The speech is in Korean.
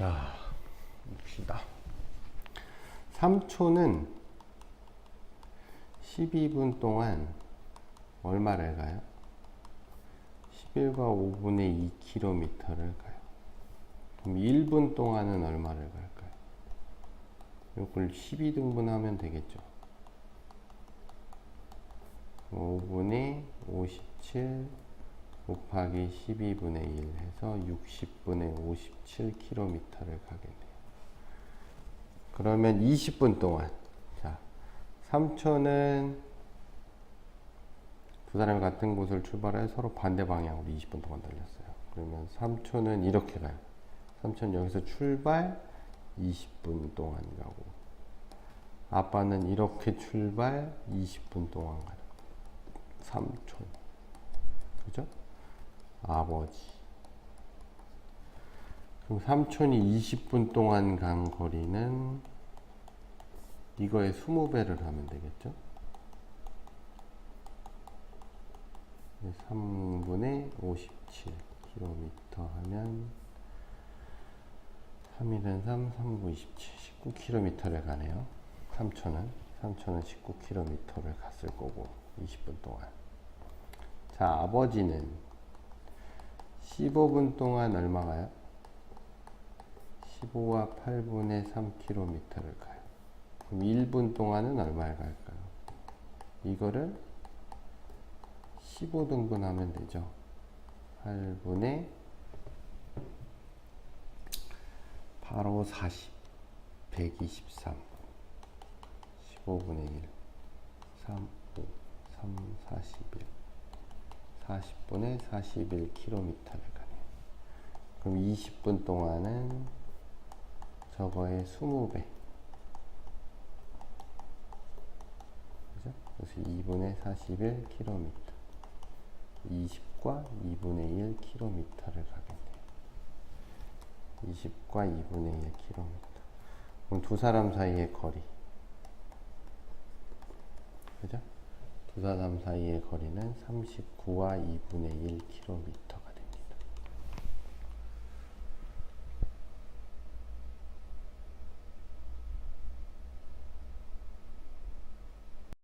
자, 봅시다. 3초는 12분 동안 얼마를 가요? 11과 5분의 2km를 가요. 그럼 1분 동안은 얼마를 갈까요? 이걸 12등분하면 되겠죠. 5분의 57 곱하기 12분의 1 해서 60분의 57km를 가겠네요. 그러면 20분 동안 자 3초는 두 사람이 같은 곳을 출발해 서로 반대 방향으로 20분 동안 달렸어요. 그러면 3초는 이렇게 가요. 3초는 여기서 출발 20분 동안 가고 아빠는 이렇게 출발 20분 동안 가요. 3초. 그죠? 아버지. 그럼 삼촌이 20분 동안 간 거리는 이거의 20배를 하면 되겠죠? 3분의 57km 하면 3일은 3, 3분 27, 19km를 가네요. 3초는 3초는 19km를 갔을 거고 20분 동안. 자, 아버지는 15분 동안 얼마 가요? 15와 8분의 3km를 가요. 그럼 1분 동안은 얼마를 갈까요? 이거를 15등분 하면 되죠. 8분의 바로 40, 123, 15분의 1, 3, 5, 3, 41, 40분의 41km를 가네요. 그럼 20분 동안은 저거의 20배. 그죠? 그래서 2분의 41km. 20과 2분의 1km를 가겠네요. 20과 2분의 1km. 그럼 두 사람 사이의 거리. 그죠? 두 사람 사이의 거리는 39와 2분의 1km가